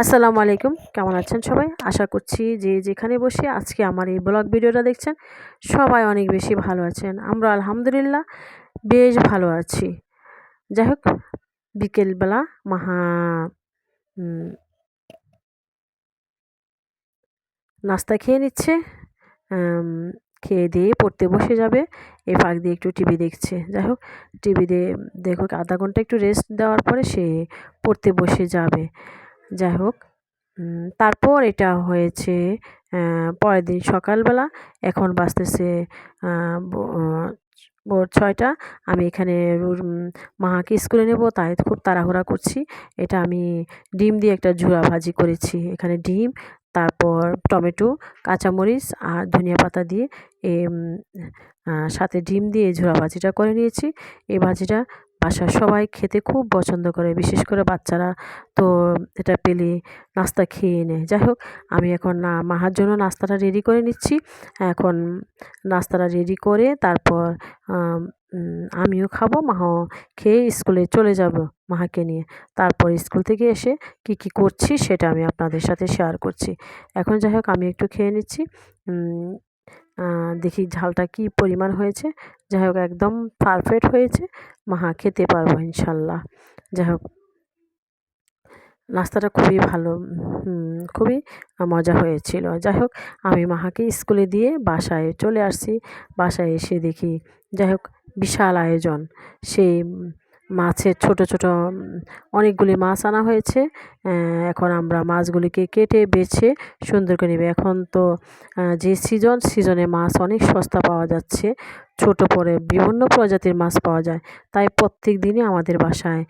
আসসালামু আলাইকুম। কেমন আছেন সবাই? আশা করছি যে যেখানে বসে আজকে আমার এই ব্লগ ভিডিওটা দেখছেন, সবাই অনেক বেশি ভালো আছেন। আমরা আলহামদুলিল্লাহ বেশ ভালো আছি। যাই হোক, বিকেলবেলা মাহা নাস্তা খেয়ে নিচ্ছে খেয়ে দিয়ে পড়তে বসে যাবে। এই ফাঁক দিয়ে একটু টিভি দেখছে। যাই হোক, টিভি দিয়ে দেখো, আধা ঘণ্টা একটু রেস্ট দেওয়ার পরে সে পড়তে বসে যাবে। যাই হোক তারপর এটা হয়েছে পরের দিন সকালবেলা। এখন বাঁচতেছে ভোর ছয়টা। আমি এখানে মাহাকে স্কুলে নেব, তাই খুব তাড়াহুড়া করছি। এটা আমি ডিম দিয়ে একটা ঝুরা ভাজি করেছি। এখানে ডিম, তারপর টমেটো, কাঁচামরিচ আর ধনিয়া পাতা দিয়ে এ সাথে ডিম দিয়ে ঝুরা ভাজিটা করে নিয়েছি। এই ভাজিটা বাসার সবাই খেতে খুব পছন্দ করে, বিশেষ করে বাচ্চারা তো এটা পেলে নাস্তা খেয়ে নেয়। যাই হোক, আমি এখন না, মাহার জন্য নাস্তাটা রেডি করে নিচ্ছি। এখন নাস্তাটা রেডি করে তারপর আমিও খাব মাহাও খেয়ে স্কুলে চলে যাব মাহাকে নিয়ে। তারপর স্কুল থেকে এসে কি কি করছি সেটা আমি আপনাদের সাথে শেয়ার করছি। এখন যাই হোক, আমি একটু খেয়ে নিচ্ছি। দেখি ঝালটা কি পরিমাণ হয়েছে। যাই হোক, একদম পারফেক্ট হয়েছে। মাহা খেতে পারব ইনশাল্লাহ। যাই হোক, নাস্তাটা খুবই ভালো খুবই মজা হয়েছিল। যাই হোক, আমি মাহাকে স্কুলে দিয়ে বাসায় চলে আসছি। বাসায় এসে দেখি, যাই হোক, বিশাল আয়োজন। সেই মাছের ছোট ছোট অনেকগুলি মাছ আনা হয়েছে। এখন আমরা মাছগুলিকে কেটে, বেছে, সুন্দর করে নেবে। এখন তো যে সিজন সিজনে মাছ অনেক সস্তা পাওয়া যাচ্ছে। ছোট পরে বিভিন্ন প্রজাতির মাছ পাওয়া যায়। তাই প্রত্যেক দিনই আমাদের বাসায়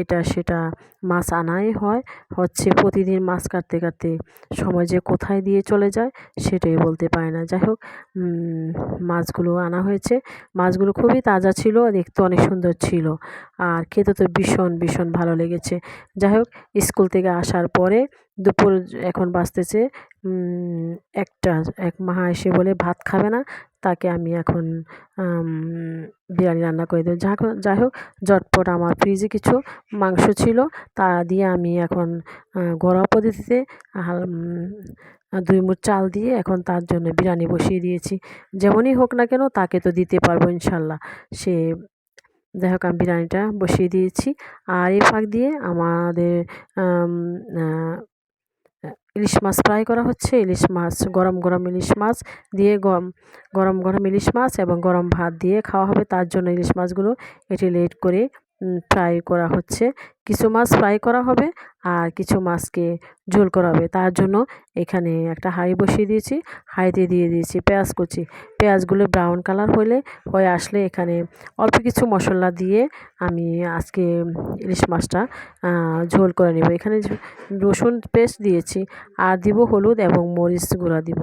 এটা সেটা মাছ আনাই হয়। হচ্ছে প্রতিদিন মাছ কাটতে কাটতে সময় যে কোথায় দিয়ে চলে যায় সেটাই বলতে পারে না। যাই হোক মাছগুলো আনা হয়েছে। মাছগুলো খুবই তাজা ছিল, দেখতে অনেক সুন্দর ছিল। আর খেতে তো ভীষণ ভীষণ ভালো লেগেছে। যাই হোক, স্কুল থেকে আসার পরে দুপুর এখন বাঁচতেছে একটা, এক মাহা এসে বলে, ভাত খাবে না? তাকে আমি এখন বিরিয়ানি রান্না করে দেবো। যা যাই হোক, ঝটপট আমার ফ্রিজে কিছু মাংস ছিল, তা দিয়ে আমি এখন ঘরোয়া পদ্ধতিতে দুই মুঠ চাল দিয়ে এখন তার জন্য বিরিয়ানি বসিয়ে দিয়েছি। যেমনই হোক না কেন, তাকে তো দিতে পারব ইনশাল্লাহ। সে, যাই হোক, আমি বিরিয়ানিটা বসিয়ে দিয়েছি। আর এই ফাঁক দিয়ে আমাদের ইলিশ মাছ ফ্রাই করা হচ্ছে। ইলিশ মাছ, গরম গরম ইলিশ মাছ দিয়ে গম, গরম গরম ইলিশ মাছ এবং গরম ভাত দিয়ে খাওয়া হবে। তার জন্য ইলিশ মাছগুলো এটি লেট করে ফ্রাই করা হচ্ছে। কিছু মাছ ফ্রাই করা হবে আর কিছু মাছকে ঝোল করা হবে। তার জন্য এখানে একটা হাঁড়ি বসিয়ে দিয়েছি। হাঁড়িতে দিয়ে দিয়েছি পেঁয়াজ কুচি। পেঁয়াজগুলো ব্রাউন কালার হলে, হয়ে আসলে এখানে অল্প কিছু মশলা দিয়ে আমি আজকে ইলিশ মাছটা ঝোল করে নেব। এখানে রসুন পেস্ট দিয়েছি। আর দিব হলুদ এবং মরিচ গুঁড়া দিব।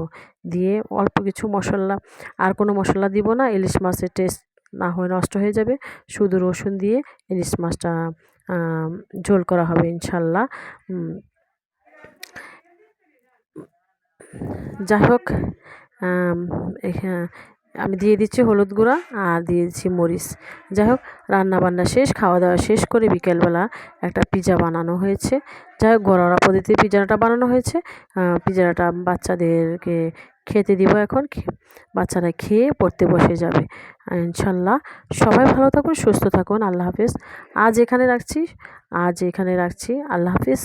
দিয়ে অল্প কিছু মশলা, আর কোনো মশলা দিব না। ইলিশ মাছের টেস্ট না হয় নষ্ট হয়ে যাবে। শুধু রসুন দিয়ে ইলিশ মাছটা ঝোল করা হবে ইনশাল্লাহ। যাই হোক, আমি দিয়ে দিচ্ছি হলুদ গুঁড়া আর দিয়ে দিচ্ছি মরিচ। যাই হোক, রান্নাবান্না শেষ খাওয়া দাওয়া শেষ করে বিকেলবেলা একটা পিজা বানানো হয়েছে। যাই হোক, ঘরোয়া পদ্ধতিতে পিজাটা বানানো হয়েছে। পিজাটা বাচ্চাদেরকে খেতে দিব এখন বাচ্চারা খেয়ে পড়তে বসে যাবে। ইনশাল্লাহ সবাই ভালো থাকুন, সুস্থ থাকুন, আল্লাহ হাফিজ। আজ এখানে রাখছি, আজ এখানে রাখছি, আল্লাহ হাফিজ।